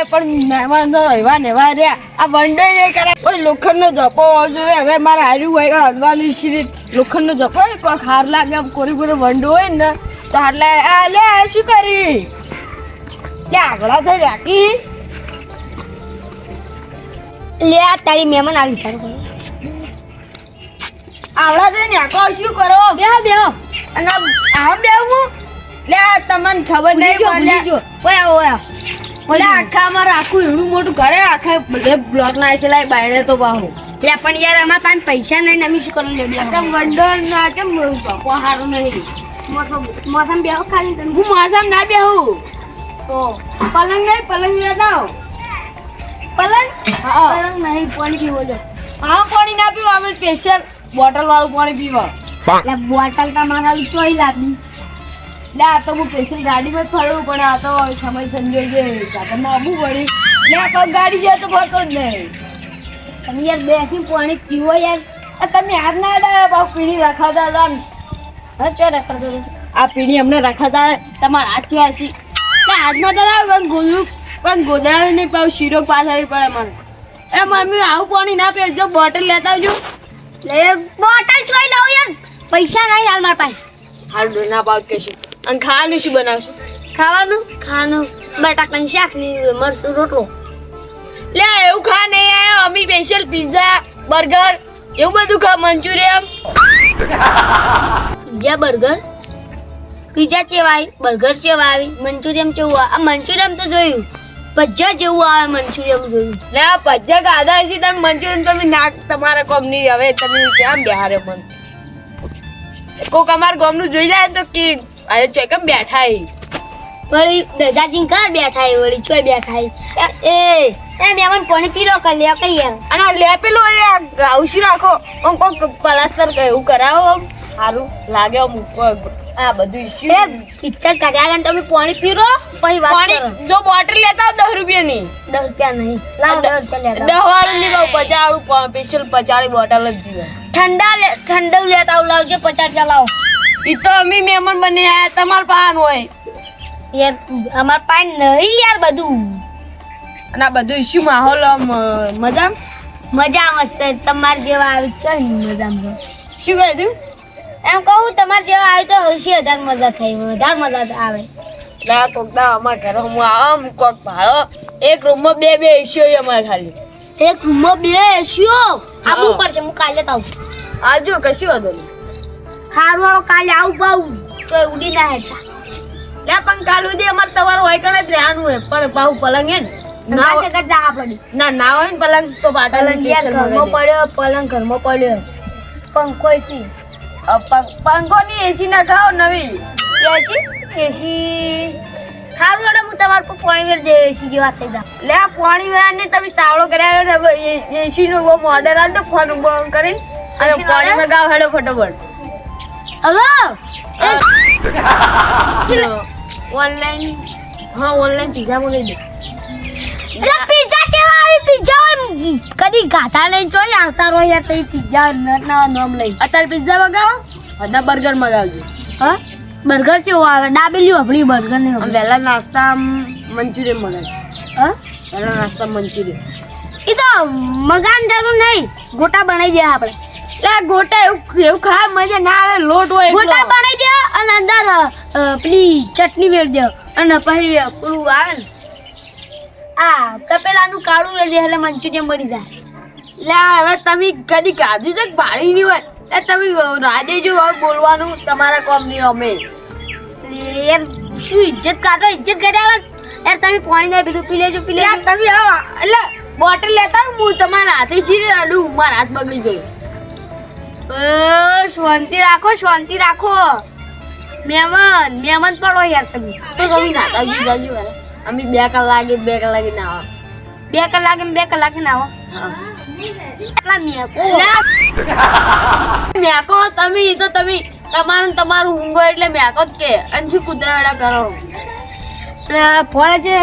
લાય પણ મહેમાન તો એવા નેવા રહ્યા. આ વનડે નહીં કરે કોઈ લોખંડનો ધપો જોઈએ હવે મારે હાર્યું હોય હલવાની શ્રી. લોખંડનો ધપો હોય કોઈ હાર લાગે આમ કોરી કોરી વંડો હોય ને તો હાર લાગે આ લે શું કરી? લે આગળ થઈ રાખી. લે આ તારી મહેમાન આવી તારું આવડા થઈ આખો શું કરો? બે બે અને આમ બેવું લે તમને ખબર નહીં ભૂલી ઓયા ઓયા લે આખા અમારે આખું એવડું મોટું ઘરે આખા બધે બ્લોક ના છે લાય બાયણે તો બાહુ. લે પણ યાર અમારા પાસે પૈસા નહીં ને અમે શું કરવું લે બેહો વંડર ના કેમ બાપો હારું નહીં. મોસમ મોસમ બેહો ખાલી તને. હું મોસમ ના બેહું. તો પલંગ નહીં પલંગ લેતા આવો. પલંગ? હા. પલંગ નહીં પાણી પીવો જો હા પાણી ના પીવા અમે સ્પેશિયલ બોટલ વાળું પાણી પીવા. એટલે બોટલ તમારા ચોઈ લાવી લે આ તો હું સ્પેશિયલ ગાડીમાં જ ફરવું પણ આ તો સમય સંજોય છે. ચાકરમાં આવવું પડી. લે આ તો ગાડી છે તો ફરતો જ નહીં. તમે યાર બેસી પાણી પીવો યાર. આ તમે હાથ ના અડાયો બહુ પીણી રખાતા હતા. હા ચો રખડતો રહે. આ પીણી અમને રખાતા તમારા હાથ હાથમાં તો ના પણ ગોદડું પણ ગોદડા નહીં પાવ શીરો પાછળ પડે મને. એ મમ્મી આવું પાણી ના પીજો બોટલ લેતા આવજો. લે બોટલ ચોઈ લઉં યાર. પૈસા નહીં હાલ મારા પાસે. હાલ ના પાવ કે છે. અને ખાવાનું શું બનાવશું? ખાવાનું? ખાવાનું બટાકાનું શાક ને મરસું રોટલો. લે એવું ખા નહીં આયો અમી સ્પેશિયલ પિઝા બર્ગર એવું બધું ખા મંચુરિયન. Pizza burger. પીઝા ચેવા આવી બર્ગર ચેવા આવી. મંચુરિયમ કેવું આ મંચુરિયમ તો જોયું. પજ્જા જેવું આવે મંચુરિયમ જોયું. લે આ પજ્જા ખાધા છે તમે મંચુરિયમ તમે નાક તમારા કોમની હવે તમે કેમ બેહારે મન? કોક અમાર ગોમનું જોઈ જાય તો કે અરે ચોય કેમ બેઠા હી? વળી દજાજી ઘર બેઠા એ વળી ચોય બેઠા એ. એ એ મેમન પાણી પીલો કર લે કઈ અને લે લેપેલું એ આ રાખો. ઓમ કોક પલાસ્તર કે એવું કરાવો ઓમ. સારું લાગે ઓમ આ બધું એ ઈસ્યુ પિક્ચર કાઢ્યા આગળ તમે પાણી પીરો પછી વાત પાણી જો બોટલ લેતા આવો દસ રૂપિયાની. 10 રૂપિયા નહીં. લાવ 10 રૂપિયા લેતા 10 વાળું નહીં કહું પચાસ વાળું સ્પેશિયલ પચાસ બોટલ જ દીધા ઠંડા ઠંડુ લેતા લાવજો પચાસ રૂપિયા લાવો. ઈ તો અમે મહેમાન બની આયા તમાર પાન હોય. યાર અમાર પાન નહીં યાર બધું. અને આ બધું શું માહોલ મજા મજા મસ્ત તમારે જેવા આવી છે ને મજા શું કીધું એમ કહું તમારે જેવા આવી તો હશે વધારે મજા થઈ વધારે મજા આવે. ના કોક ના અમાર ઘર હું આમ કોક ભાડો એક રૂમમાં બે બે એસીઓ અમારે ખાલી. એક રૂમમાં બે એસીઓ? આબુ ઉપર પડશે હું કાલે તાવ આજો કશું વાંધો નહીં. હારું વાળો કાલે આવું પાવું તો ઉડી ના હેઠા. લે પણ કાલ ઉદી અમારે તમારું હોય કણે જ રહેવાનું હોય. પણ બહુ પલંગ હે ને. છે કરતા આ પડી. ના ના હોય ને પલંગ તો પાટા લઈ ઘરમાં પડ્યો પલંગ ઘરમાં પડ્યો. પંખો એસી પંખો ની એસી ના ખાઓ નવી. એસી એસી હારું વાળો હું તમારું પર પાણી વેર દે એસી જેવા થઈ જા. લે પાણી વેળા ને તમે તાવડો કર્યા એસી નો બહુ મોડેલ આવે તો ફોન બંધ કરી અને પાણી order? મગાવ હેડો ફટાફટ. હલો ઓનલાઈન હા ઓનલાઈન પીઝા મંગાવી દે. એટલે પીઝા કેવા આવી? પિઝા હોય કદી ગાતા લઈને જોઈ આવતા રહો યાર તો પિઝા ના નામ લઈ. અત્યારે પીઝા મંગાવો? અને બર્ગર મંગાવજો. હા? બર્ગર કેવો આવે? ડાબેલી આપણી બર્ગર ને પહેલા નાસ્તા મંચુરિયન મંગાવજો હા? પહેલા નાસ્તા મંચુરિયન. એ તો મગાન જરૂર નહીં. ગોટા બનાવી દે આપણે. લે ગોટા એવું એવું ખા મજા ના આવે લોટ હોય ગોટા બનાવી દે અને અંદર પેલી ચટણી વેર દે. અને પછી પેલું આવે ને આ તપેલાનું કાળું વેર દે એટલે મંચુરિયન બની જાય. લે હવે તમે કદી ગાધી છે ભાડી નહીં હોય? એ તમે રાધે જો બોલવાનું તમારા કોમ નહીં અમે એમ યાર શું ઇજ્જત કાઢો ઇજ્જત વગર યાર તમે પાણી ના પીધું પી લેજો પી લેજો. તમે આવો એટલે બોટલ લેતા હું તમારા હાથે શીરે અડું મારા હાથ બગડી ગયો. શાંતિ રાખો શાંતિ રાખો. મહેમાન મહેમાન પડો યાર તમે. તો તમે ના જ જાજો. અમે બે કલાકે બે કલાકે ના આવો. બે કલાકે બે કલાકે ના આવો. મેકો. તમે તો તમે તમારું તમારું ઊંઘો એટલે મેકો જ કે. અને શું કુતરાડા કરો? ફળે છે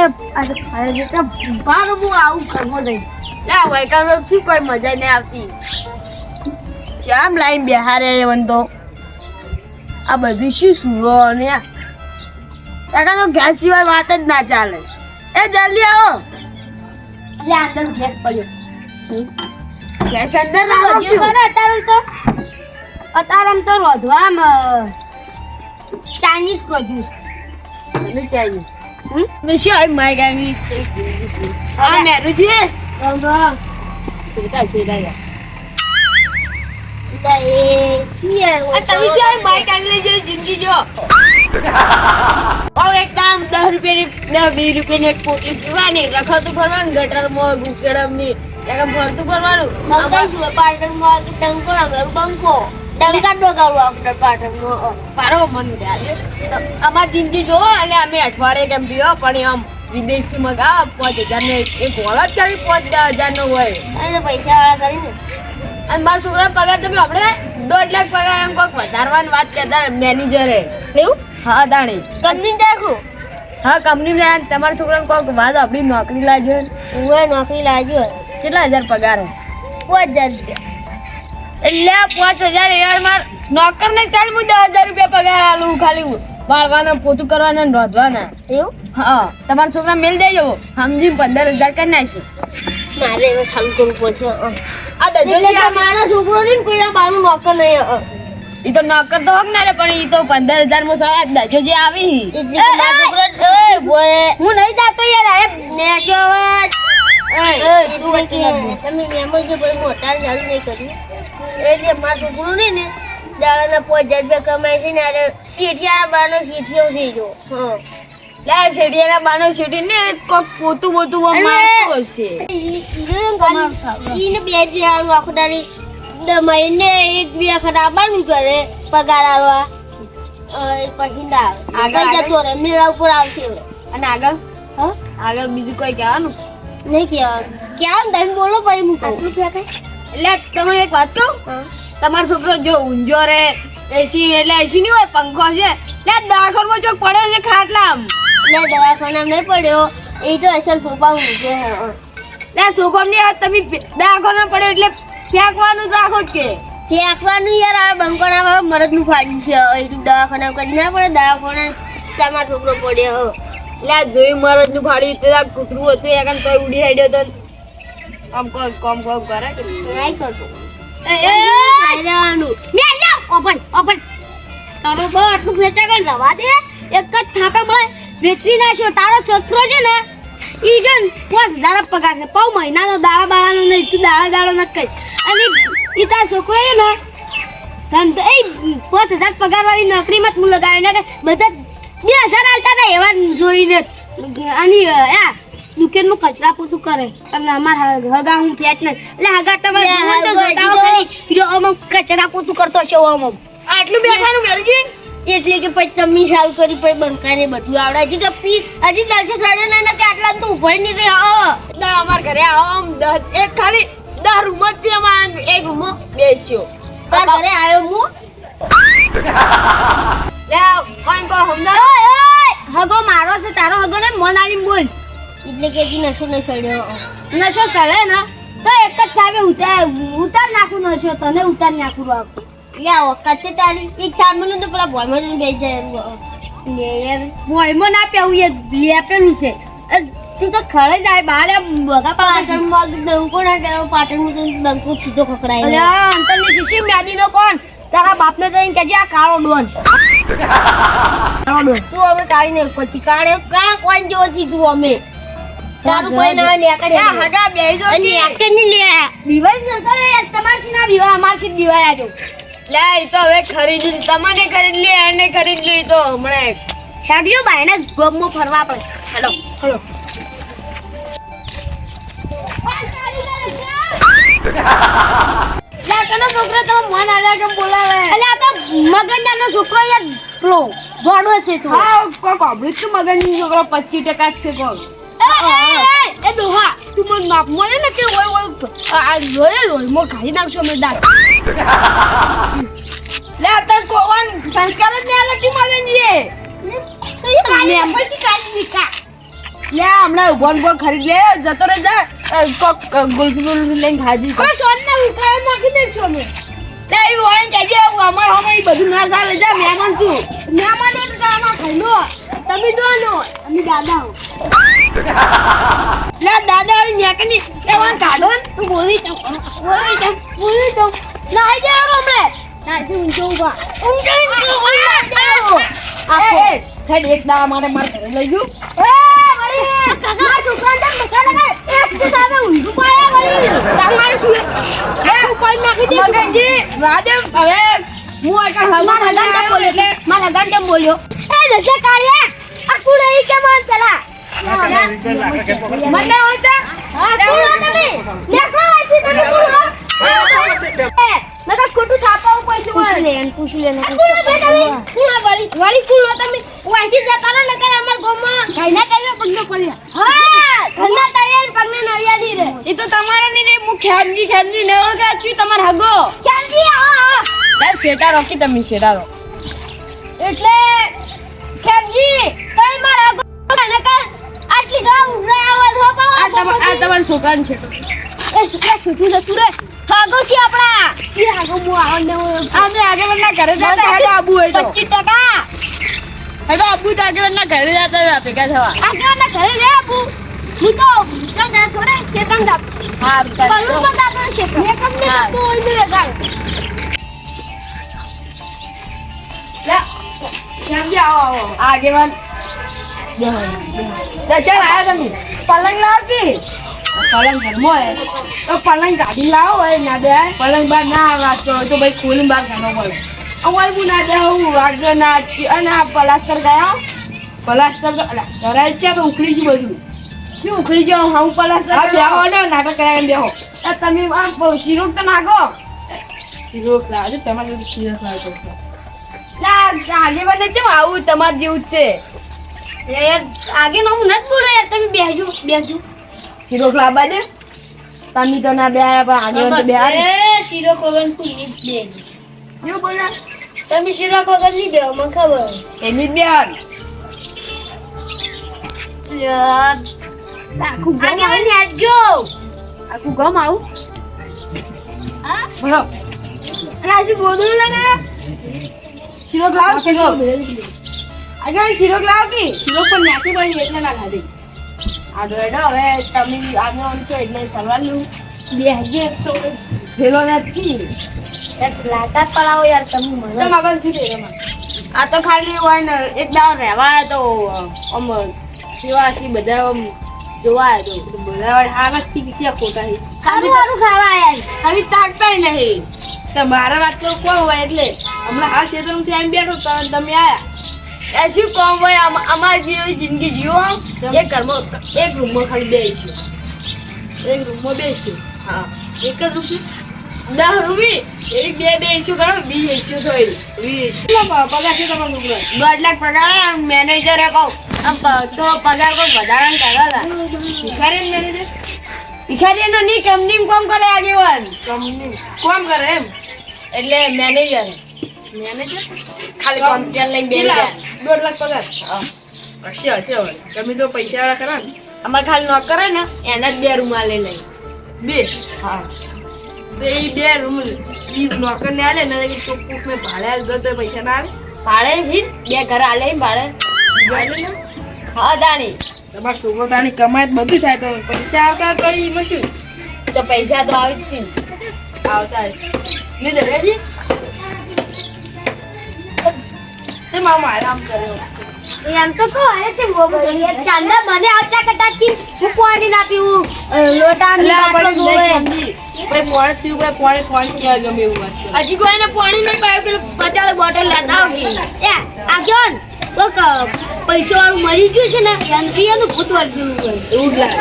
ફળે છે. બાર હું આવું કરવો નહીં લે વૈકાનો શું કોઈ મજા નહીં આવતી. શ્યામ લાઈન બેહારે મને તો આ બધી શું સુરો ને કાકા તો ગેસ સિવાય વાત જ ના ચાલે. એ જલ્દી આવો. લે અંદર ગેસ પડ્યો. ગેસ અંદર રાખો અત્યારે તો? અત્યારે તો રોધવા આમ ચાઇનીઝ રોધ્યું. એટલે એ શું યાર આ તમે શું આઈ માય કાંગલી જિંદગી જો ઓ એક દસ રૂપિયાની વીસ રૂપિયાની એક પોટલી પીવાની રખડતું ફરવાનું ગટરમાં ગુકેડમની એકમ ફરતું ફરવાનું પાટણમાં તો ના કરું બંકો ડંકા ડોગાડું આપણે પાટણમાં પારો મન આજે અમારી જિંદગી જો અને અમે અઠવાડિયે કેમ પીઓ પણ આમ વિદેશથી મગાવ પાંચ હજાર ને એક જ કરી પાંચ દસ હજાર નો હોય પૈસા વાળા કરીને અને મારા છોકરા પગાર તમે આપણે દોઢ લાખ પગાર એમ કોઈક વધારવાની વાત કરતા મેનેજરે એવું? હા દાણી કંપની રાખું. હા કંપની તમારા છોકરાને કોઈક વાત આપણી નોકરી લાગ્યો હું નોકરી લાગ્યો કેટલા હજાર પગાર પાંચ હજાર રૂપિયા. એટલે પાંચ હજાર યાર માર નોકર ને ચાલ હું દસ હજાર રૂપિયા પગાર આલું ખાલી વાળવાના પોતું કરવાના નોંધવાના એવું? હા તમારા છોકરા મેલ દેજો. સમજી પંદર હજાર કરી નાખશું. મારે એમાં ચાલુ કરવું પડશે આ દજો મારા છોકરો ને પેલા બાનું નોકર નહીં. ઈ તો નોકર તો હોક ના પણ ઈ તો પંદર હજારમાં સવા દજો જે આવી. હું નહીં જાતો યાર અરે ઓય તમે એમ જ ભાઈ મોટા ચાલુ નહીં કર્યું. એટલે મારા છોકરો ને ને દાડાના પાંચ હજાર રૂપિયા કમાય છે ને અરે શેઠિયા બાનો શેઠિયો છે જો હા. લે શેઠિયાના બાનો શેઠી ને કોક પોતું પોતું આમ હશે. ઈને બે આખું મહિને એક બે આવવાનું કરે પગાર આવવા પછી ના આગળ, આગળ જતો રહે મેળા ઉપર આવશે અને આગળ? હ? આગળ બીજું કોઈ કહેવાનું? નહીં કહેવાનું. ક્યાં તમે બોલો પછી હું કહું. એટલે તમને એક વાત કહું? તમારો છોકરો જો ઊંઝો રે એસી એટલે એસી નહીં હોય પંખો છે લે દાખલમાં ચોક પડ્યો છે ખાટલામ. એટલે દવાખાનામાં નહીં પડ્યો એ તો અસલ સોફા મૂકે હે. લે સોફમની તમે દવાખાના પડ્યો એટલે ફેંકવાનું રાખો જ કે ફેંકવાનું યાર આ બંકોના બાબા મરદનું ફાડ્યું છે એ તો દવાખાના કરી ના પડે દવાખાના તમારો છોકરો પડ્યો લે જોઈ મરદનું ફાડ્યું તે આ કૂતરું હતું એ કાન કોઈ ઉડી હેડ્યો તો આમ કોઈ કોમ કોમ કરે કે નહીં કરતો રહેવાનું મેં જાવ ઓપન ઓપન તારો બહુ આટલું વેચા કર લવા દે એક જ થાપે મળે વેચી નાખ્યો તારો છોકરો છે ને ઈ જો પાંચ હજાર પગાર છે. પાઉ મહિનાનો દાડા બાળાનો નહીં તું દાડા દાડો ન કઈ અને ઈ તારો છોકરો છે ને ધંધો એ પાંચ હજાર પગાર વાળી નોકરીમાં જ હું લગાવી ને બધા બે હજાર આલતા હતા એવા જોઈને. અને આ દુકાનમાં કચરા પોતું કરે. અને અમાર હગા હું ફેટ નહીં. એટલે હગા તમારે કચરા પોતું કરતો છે. આટલું બેઠાનું મેરજી એટલે કે પછી તમે ચાલુ કરી પછી બંકાને બધું આવડે. હજી તો પી હજી દસ સાડા ને કે આટલા તો ઊભો નહીં રહે આવો દા અમાર ઘરે આવો આમ દસ એક ખાલી દસ રૂમ જ છે અમારા એક રૂમ બેસ્યો. તાર ઘરે આવ્યો હું? લે કોઈ કો ઓય હગો મારો છે તારો હગો ને મન આલી બોલ. એટલે કે હજી નશો નહીં સડ્યો નશો સડે ને તો એક જ થાવે ઉતાર ઉતાર નાખું નશો તને ઉતાર નાખું બાપ લે આવો કચ્ચે તારી. એક થાંભનું તો પેલા જ બેસી જાય ભોયમાં ના પેવું એ લેપેલું છે. અ, તું તો ખળે જાય બાલે બગા પાટણમાં ડંકો ના કહેવાય પાટણમાં તો ડંકો સીધો ખકડાય અલ્યા અંતરની શીશી મ્યાદીનો કોણ? તારા બાપને જઈને કહેજે આ કાળો ડોન. તું અમે કાઢીને પછી કાળે કાળા કોણ જેવો છી તું અમે? તારું કોઈ ના નેકડે લે હગા બેહી જો નેકડે ની લે. બીવાય જતો રે તમારથી ના બીવા અમારથી જ બીવાય આજો લે ઈ તો હવે ખરીદી તમને ખરીદ લે એને ખરીદ લે ઈ તો હમણાં હેડ્યો બાયને ગમમાં ફરવા પડે. હેડો હેડો લે છોકરો તો મન કેમ બોલાવે? એટલે આ તો મગનજાનો છોકરો યાર પેલો દોડો છે થોડો હા કોક અભૃત તો મગનની છોકરો પચીસ ટકા જ છે કોક. એ, એ, એ, એ દોહા તું મને માપ મળે ને કે ઓય ઓય આ લોય લોય મો ખાઈ નાખશો મેં દાંત. લે તને કોવાન સંસ્કાર જ નહીં આલે કી મગનજીએ તો યાર કાલે પછી કાલે નીકા લે હમણાં ઊભો ને ઊભો ખરીદ લે જતો રે જા. કોક ગુલ્ફી લઈને ખાજી કોઈ સોન ના ઉતરાય નાખી દેશો મેં લે એ હોય ને કહેજે હું અમાર હમે બધું ના ચાલે જા મહેમાન છું. મહેમાન એક ગામમાં ખાઈનો તમે દોનો અમે દાદા હો. લે દાદા વાળી નેકની બોલી તો બોલી તો નાઈ દે હમણે. નાઈ ઊંચો ઊભા ઊંચો ઊંચો એ, હેડ એક દાડા મારે મારે ઘરે લઈ ગયું. એ વળી. કાકા દુકાન પર મસાલા કર એક તો તારે ઊંધું પાયા વળી. તમારે શું એ ઉપર નાખી દે મગનજી રાધે હવે હું એક હલવા બોલ્યો એટલે મારા ગાંડા બોલ્યો. એ દસે કાળિયા આ કુડે ઈ કે મન પેલા? મને ઓળખતા? હા કુડો તમે. દેખો આથી તમે કુડો એ મેં ખોટું થાપાવું પડશે પૂછી લે એને પૂછી લે કુડો બે તમે કુડો વળી વળી કુડો તમે વાંચી જતા રહો નકર અમાર ગામમાં ઘરના તળિયે પગનો પડ્યા હા ઘરના તળિયે પગને નળિયાની રે એ તો તમારા ની રે હું ખેમજી ખેમજી ને ઓળખા છું તમાર હગો. કેમજી હા શેટા રોકી તમે શેટા રો એટલે ખેમજી તમે મારા ગોળા નકર આટલી ગા ઉભરા આવાજ હો આ તમાર આ તમાર છોકરાને છે એ શુક્લા સુધું જતું રે. હાગો છે આપણા. જી હાગો મુ આવને આજે આગળ ઘરે જતા હેડો આબુ હોય તો. 25 ટકા. હેડો આબુ તો આગળ ઘરે જતા હોય ભેગા થવા? આગળના ઘરે લે આબુ. હું તો તો ના થોડે પણ જા. હા બલુ તો દાપણ છે મેં કમ ને. તો ઓઈ દે ગાય ખેમજી આવો આવો. આગેવાન. બેહો. લે, ચાલ આયા તમે. પલંગ લાવતી? પલંગ ઘરમાં હોય તો પલંગ ગાડી લાવો હોય ના બે. પલંગ બાર ના વાંચતો હોય તો ભાઈ ખોલીને બહાર ઘરમાં પડે. અમારે હું ના બેહું વાગતો ના ચી- અને આ પલાસ્તર ગયા? પલાસ્તર તો કરાય છે તો ઉખડી ગયું બધું. શું ઉખડી જાઓ હું પલાસ્તર હા બેહો ને નાટક કરાવીને બેહો. તમે આ શીરોક તો નાખો. શીરોક લાવજો તમારે બધું શીરોક લાવજો ના આગેવાન કેમ આવું તમારે જેવું જ છે? યાર આગે નો હું નથી બોલો યાર તમે બેહજો બેહજો. શીરોક લાવવા દે. તમે તો ના બે પણ આગેવાન તો બે એ શીરો કોગન કુલી દે કેવું બોલ્યા તમે શીરો કોગન દે મને ખબર એની જ બે આખું ગામ આખું ગમ આવું. હા? બોલો. રાશી ગોદડું લઈને શીરોક લાવ શીરોક આગળ શીરોક લાવ કે શીરોક પણ નાખી પડી એટલે ના ખાધી આગળ હેડો હવે તમે આગળ છો એટલે સવાલ બેહજે તો ભેલો નથી. એક લાતાત પડાવો યાર તમે મને. તમે આગળ શું છે? આ તો ખાલી હોય ને એક દાવ રહેવા તો આમ સેવાસી બધા આમ જોવા તો બધા હારા થી ક્યાં ખોટા છે સારું સારું ખાવા યાર. તમે તાકતાય નહીં. મારા વાત તો કોણ હોય એટલે? હમણાં આ ક્ષેત્રમાંથી એમ બેઠો તમે આયા. એ શું કોમ હોય આમ- અમારી જેવી જિંદગી જીવો એક ઘરમાં એક રૂમમાં ખાલી બેસીશું એક રૂમમાં બેસીશું હા. એક જ રૂમ દસ રૂમી. એક બે બે ઇસ્યુ કરો બીજ ઇસ્યુ થઈ વીસ પગાર છે તમારો છોકરો દોઢ લાખ પગાર હે, આમ મેનેજરે કહું. આમ તો પગાર કોઈ વધારાને કર્યા હતા ભિખારી મેનેજર ભિખારી નો ની કંપની કોમ કરે આગેવાન. કંપની કોમ કરે એમ. એટલે મેનેજર મેનેજર ખાલી કોમ? લઈને બેસી દોઢ લાખ પગાર. હા. હશે હશે હવે તમે તો પૈસા વાળા ખરા ને. અમારે ખાલી નોકર હે ને એના જ બે રૂમ આલે લઈ. બે? હા. તો એ બે રૂમ એ નોકર ને આલે ને તો કોક ને ભાડે આલે તો પૈસા ના આવે ભાડે હિન બે ઘર આલે ભાડે. હા દાણી. તમારા છોકરો તાણી કમાય બધું થાય તો પૈસા આવતા તો એમાં શું તો પૈસા તો આવે જ છે આવતા જ ને દરેજી તે કર્યો એમ તો કહો હે છે બહુ બધું ચાંદા મને આવતા કટા કી હું પાણી ના પીવું લોટા ની બાટલો જોવે. હજી કોઈને પાણી નહીં પાયું પેલું પચાસ બોટલ લેતા આવતી એ આગળ તો ક- પૈસા વાળું મરી ગયું છે ને એનું- ભૂત હોય. એવું જ લાગે.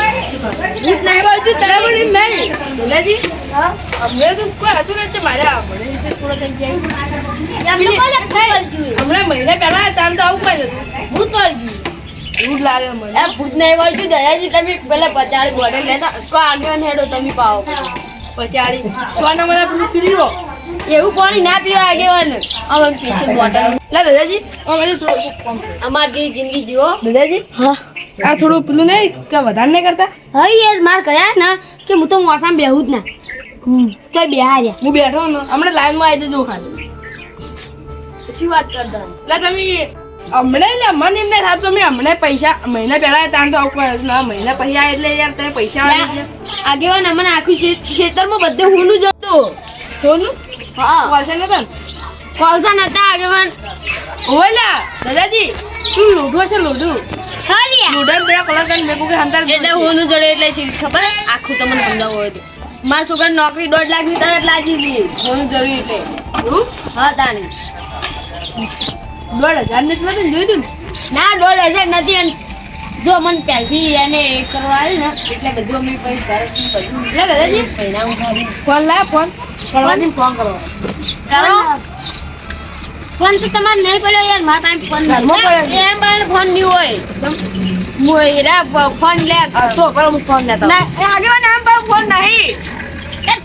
ભૂત નહીં બાજુ તને બોલી નહીં દાદાજી અમને તો કોઈ હતું નથી મારા મને થોડો થઈ જાય હમણાં મહિના પહેલા આમ તો આવું કઈ નતું ભૂત વળજ્યું એવું લાગે મને. ભૂત નહીં વળતું દાદાજી તમે પેલા પચાડી બોટલ લેતા કો આગળ હેડો તમે પાવો પચાડી સો નંબર પેલું પી લો એવું પાણી ના પીવા આગેવાન અમે પીશું બોટલ. લા દાદાજી થોડું અમાર જેવી જિંદગી જીવો. દાદાજી હા. આ થોડું પેલું નહીં કે વધારે નહીં કરતા? હા યાર માર કર્યા ને કે હું તો મોસામાં બેહું જ ના. કઈ બેહાર્યા. હું બેઠો ને હમણાં લાઈનમાં આવી જજો ખાલી. પછી વાત કરતા એટલે તમે હમણે મને એમને સાહેબ તમે હમણે પૈસા મહિના પહેલા તાણ તો આવું કર્યું ના મહિના આ એટલે યાર તમે પૈસા આગેવાન અમને આખું ખેતરમાં બધે હોનું જતું સોનું હા. કોલસા નતા કોલસા નતા આગેવાન. ઓલા દાદાજી તું લોઢો છે લોઢું? હા લ્યા લોઢા પેલા કલર કરીને મેં કે હંતાર એટલે હોનું જડે એટલે ખબર? આખું તમને સમજાવવું હોય તો. મારા છોકરા નોકરી દોઢ લાખની તરત લાગી લી હોનું જરૂરી એટલે હા તાની. દોઢ હજાર નથી જ જોયું ના? દોઢ હજાર નથી અને જો મને પહેલથી એને કરવા આવી ને એટલે બધું અમે પછી ઘરેથી બધું દાદાજી ફોન લાવ ફોન? ફોન? ફોન કરો. કરો? ફોન તો તમારે નહીં પડ્યો યાર મારા પાસે ફોન પડ્યો એમ પણ ફોન નહીં હોય. મોયરા ફોન લે. તો પણ હું ફોન લેતો. ના, આગળ નામ પર ફોન નહીં.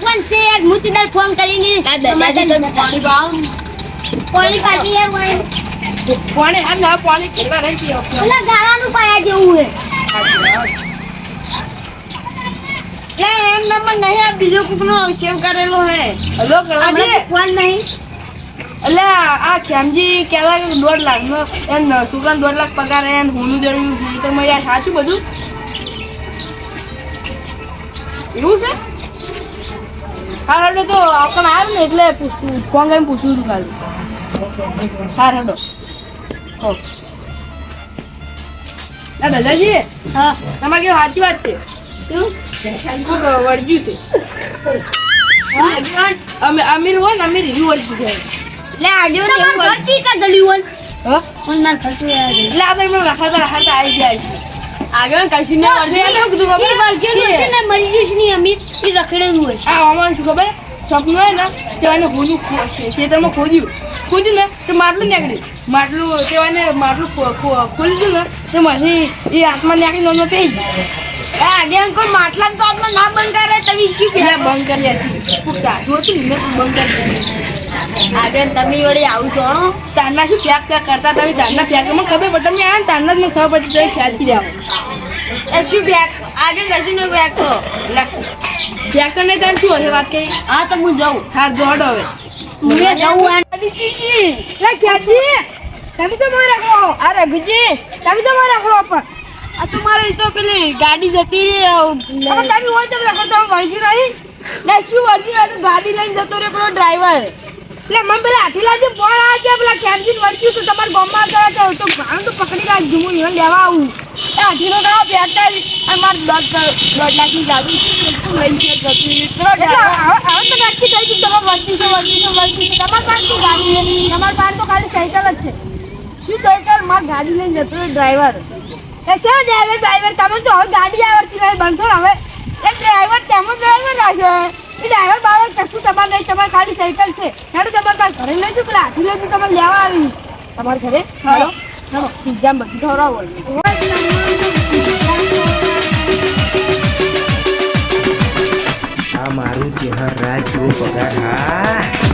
ફોન છે યાર હું તીધર ફોન કરીને પાણી પાવ પાણી પાણી ગાળાનું પાયા જેવું હે એમ નંબર નહીં આ બીજો કોકનો કરેલો હે હલો એટલે આ ખેમજી કહેવા દોઢ લાખ નો એમ છોકરાને દોઢ લાખ પગાર હે ને હોનું જડ્યું ખેતરમાં યાર સાચું બધું એવું છે હા તો આપણ આવ્યું ને, એટલે ફોન કરીને પૂછ્યું હતું ખાલી. હા આ દાદાજી હા તમારે કેવું સાચી વાત છે? શું? કોક વળગ્યું છે? અમે અમીર હોય ને અમીર એવી વળગ્યું છે લે આજે દલ્યું હા? ફોન ના ખર્ચો તો આવી જાય છે. આગળ કશું ને કીધું વર્જન છે ને મરી છે ને અમીર. એ રખડેલું હોય આ આમાં શું ખબર? સપનું હોય ને તેવાને હોનું ખેતરમાં ખોદ્યું. ખોદ્યું ને તો માટલું નીકળ્યું. માટલું તેવાને માટલું ખોલી દીધું ને તો મારી એ હાથમાં નીકળી નોંધો પહેરી ગયું આ આગળ કોઈ માટલા તો આપણે ના બંધ કરે તમે શું પેલા બંધ કરી હતી ખૂબ સારું. હતું ને બંધ કરી આજે તમે વળી આવું જાણો? તારના શું ફેક ફેક કરતા તમે તારના ફેક ખબર પડે. તમે આ તારના જ મને ખબર પડતી તમે ખ્યાલથી જાઓ. એ શું બેગ આજે કશું નહીં બેગ તો એટલે ફેક તો શું હશે વાત કહી હા તો હું જાઉં. હાર જોડો હવે. હું જાઉં આ લે ક્યાંથી? તમે તો મને રાખો આ રઘુજી તમે તો મારે રાખો પણ. આ તો મારે તો પેલી ગાડી જતી રહી તમે હોય તો રાખો તો વળગી રહી? ને શું વળગી રહી? ગાડી લઈને જતો રહ્યો પેલો ડ્રાઈવર એટલે મને પેલા હાથીલાજી ફોન આ કે પેલા કેન્ટીન વળગ્યું તો? તમારા ગામમાં ગયા તો તો ગાણું તો પકડી રાખજો હું લેવા આવું. હાથીનો કામ ફેંકતા અને મારે દોઢ દોઢ લાખની ગાડી લઈને છે જતી? હવે તો નક્કી થઈ ગયું તમારે વળગી છે વળગી છે વળગી છે. તમારી પાસે શું ગાડી છે? તમારી પાસે તો ખાલી સાયકલ જ છે. શું સાયકલ? માર ગાડી લઈને જતો ડ્રાઈવર. એ શું ડ્રાઈવર ડ્રાઈવર? તમે તો હવે ગાડી આવડતી નહીં બંધો હવે. એ ડ્રાઈવર તેમ ડ્રાઈવર રાખો. એ ડ્રાઈવર બાવર કશું તમારે નહીં તમારે ખાલી સાયકલ છે. હેડો તમારે પાસે ઘરે લઈ જજો પેલા હાથી લઈ જજો તમારે લેવા આવી. તમારે ઘરે? હાલો. હાલો પિઝા બધું ખવડાવો આ મારું ચહેર રાજ પગાર હા.